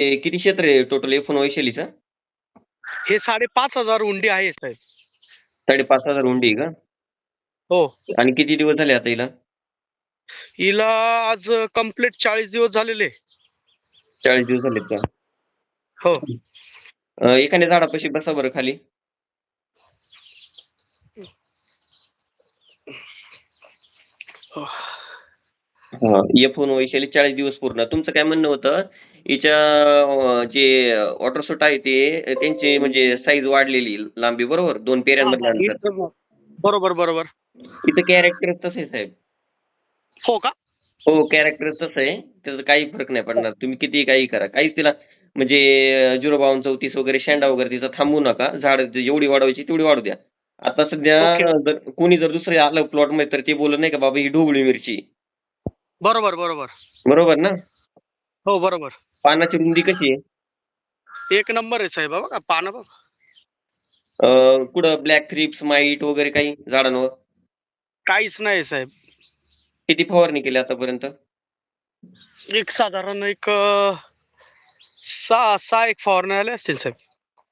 हे किती क्षेत्र आहे टोटल एफोन वैशालीचं? हे साडेपाच हजार हुंडी आहे साहेब. साडेपाच हजार हुंडी आहे का? हो. आणि किती दिवस झाले आता हिला? हिला आज कंप्लीट चाळीस दिवस झालेले. चाळीस दिवस झालेत का? हो. अं, एखाद्या झाडापाशी बसा बरं खाली. हा. एफोन वैशाली चाळीस दिवस पूर्ण. तुमचं काय म्हणणं होतं? हिच्या जे वॉटर सूट आहे ते त्यांची म्हणजे साईज वाढलेली लांबी बरोबर? दोन पेऱ्यांमधलं अंतर. बरोबर बरोबर. तिचं कॅरेक्टर तसं आहे साहेब. हो का? हो कॅरेक्टर तसं आहे त्याचं काही फरक नाही पडणार. तुम्ही किती काही करा. काहीच तिला म्हणजे झिरो बावन्न चौतीस वगैरे शेंडा वगैरे तिचं थांबू नका. झाड जेवढी वाढवायची तेवढी वाढू द्या. आता सध्या कोणी जर दुसरे आलं प्लॉटमध्ये तर ते बोलत नाही का बाबा ही ढोबळी मिरची. बरोबर बरोबर. बरोबर ना? हो बरोबर. पानाची रुंदी कशी आहे? एक नंबर आहे साहेब बघा पानं बघ. कुठं ब्लॅक थ्रिप्स माईट वगैरे काही झाडांवर? काहीच नाही साहेब. किती फवारणी केली आतापर्यंत? एक साधारण एक सहा सहा एक फवारण्या आल्या असतील साहेब.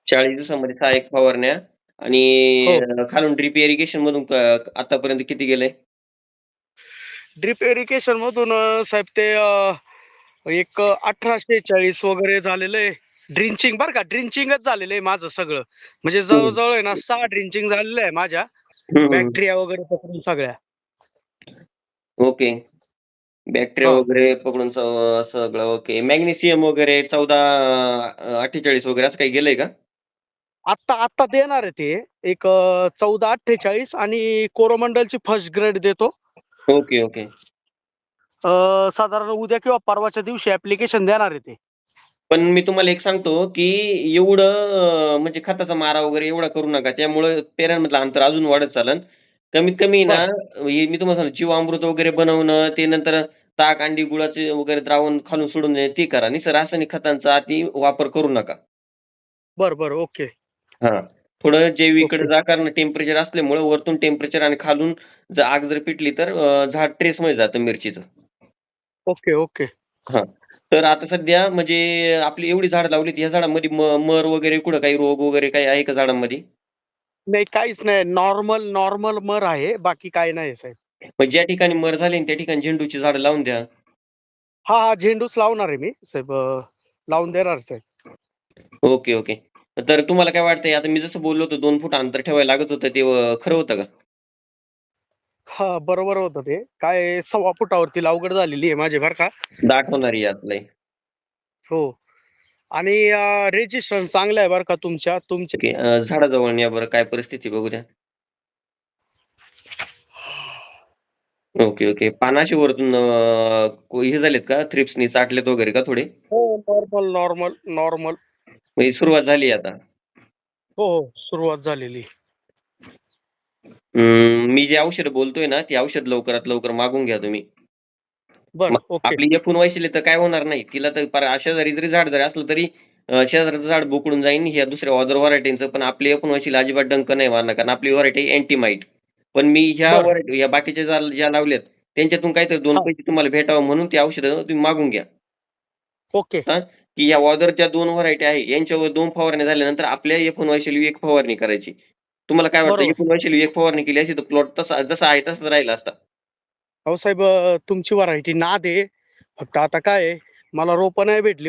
चाळीस दिवसामध्ये सहा एक फवारण्या आणि हो. खालून ड्रिप इरिगेशन मधून आतापर्यंत किती गेलंय? ड्रिप इरिगेशन मधून अं, साहेब ते एक अठराशे चाळीस वगैरे झालेलं आहे. ड्रिंचिंग बरं का ड्रिंचिंगच झालेलं आहे माझं सगळं. म्हणजे जवळजवळ आहे ना सहा ड्रिंचिंग झालेलं आहे माझ्या. बॅक्टेरिया वगैरे पकडून सगळ्या. ओके. बॅक्टेरिया. वगैरे पकडून सगळं ओके. मॅग्नेशियम वगैरे चौदा अठ्ठेचाळीस वगैरे असं काही गेलंय का? आत्ता आत्ता देणार आहे ते. एक चौदा अठ्ठेचाळीस आणि कोरोमंडलची फर्स्ट ग्रेड देतो. Okay okay. अं, साधारण उद्या किंवा परवाच्या दिवशी ऍप्लिकेशन देणार आहे ते. पण मी तुम्हाला एक सांगतो की एवढं अं, म्हणजे खताचा मारा वगैरे एवढा करू नका. त्यामुळं पेऱ्यांमधलं अंतर अजून वाढत चालन. कमीत कमी ना हे मी तुम्हाला सांगतो जीवामृत वगैरे बनवणं ते नंतर ताक अंडी गुळाचे वगैरे द्रावण खालून सोडून देणं ते करा. निसर रासायनिक खतांचा अति वापर करू नका. बर बर. ओके. हा. थोडं जैविकडे ओके. जा कारण टेम्परेचर असल्यामुळे वरतून टेम्परेचर आणि खालून जर आग जर पिटली तर अं, झाड ट्रेस मध्ये जातं मिरचीचं. Okay okay. तर आता सध्या म्हणजे आपली एवढी झाड लावलीत या झाडामध्ये म- मर वगैरे कुठं काही रोग वगैरे काही आहे का झाडामध्ये? नाही काहीच नाही. नॉर्मल नॉर्मल मर आहे बाकी काही नाही साहेब. मग ज्या ठिकाणी मर झाले त्या ठिकाणी झेंडूची झाडं लावून द्या. हा हा झेंडूच लावणार आहे मी साहेब. अं, लावून देणार साहेब. Okay okay. तर तुम्हाला काय वाटतंय? आता मी जसं बोललो होतो दोन फूट अंतर ठेवायला लागत होतं ते खरं होतं का? हा बरोबर होतं ते. काय सव्वा फुटावरती लावगड झालेली आहे माझी बरं का. यातलंय हो. आणि रेजिस्ट्रेशन चांगलं आहे बरं का तुमच्या? तुमचे ओके अं, झाडाजवळ या बरं काय परिस्थिती बघू द्या. Okay okay. पानाशी वरतून अं, को- हे झालेत का? थ्रिप्सनी चाटलेत वगैरे का थोडे? हो नॉर्मल नॉर्मल म्हणजे सुरुवात झाली आता. हो हो सुरुवात झालेली. हम्म, मी जे औषध बोलतोय ना ते औषध लवकरात लवकर मागून घ्या तुम्ही. बर मग ओके. आपली एफून वैशिले तर काय होणार नाही. तिला तर पार शेजारी जरी झाड जरी असलं तरी अं, शेजारचं झाड बोकडून जाईन ह्या दुसऱ्या अदर व्हरायटीचं पण आपली एफून वैशिला अजिबात डंक नाही मारणार कारण आपली व्हरायटी अँटीमाइट पण मी ह्या बरं. व्हरायटी या बाकीच्या ज्या ज्या लावल्यात त्यांच्यातून काहीतरी दोन हा. पैसे तुम्हाला भेटावं म्हणून ते औषधं तुम्ही मागून घ्या. ओके. की या ऑदर ज्या दोन व्हरायटी आहे. यांच्यावर दोन फवारण्या झाल्यानंतर आपल्या एफून वैशिली एक फवारणी करायची. तुम्हाला काय वाटतं. एफून वैशिली एक फवारणी केली अशी तर प्लॉट तसा जसा आहे तसाच राहिला असता. हो साहेब तुमची व्हरायटी नाद आहे. फक्त आता काय आहे, मला रोपं नाही भेटली